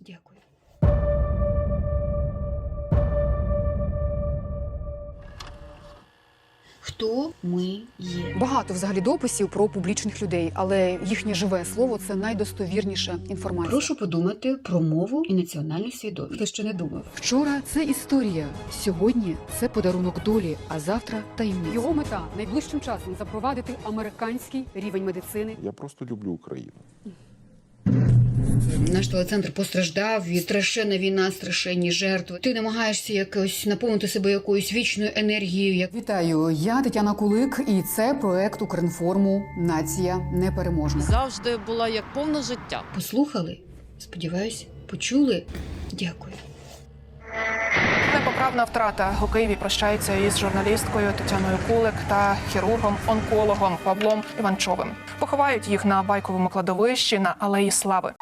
Дякую. Хто ми є? Багато взагалі дописів про публічних людей, але їхнє живе слово це найдостовірніша інформація. Прошу подумати про мову і національну свідомість. Хто ще не думав? Вчора це історія. Сьогодні це подарунок долі, а завтра таємниця. Його мета найближчим часом запровадити американський рівень медицини. Я просто люблю Україну. Наш телецентр постраждав від страшенна війна, страшенні жертви. Ти намагаєшся якось наповнити себе якоюсь вічною енергією. Як Вітаю, я Тетяна Кулик, і це проект Укрінформу Нація непереможна. завжди була як повне життя. послухали? Сподіваюсь, почули. Дякую. Непоправна втрата у Києві прощається із журналісткою Тетяною Кулик та хірургом-онкологом Павлом Іванчовим. Поховають їх на байковому кладовищі на Алеї Слави.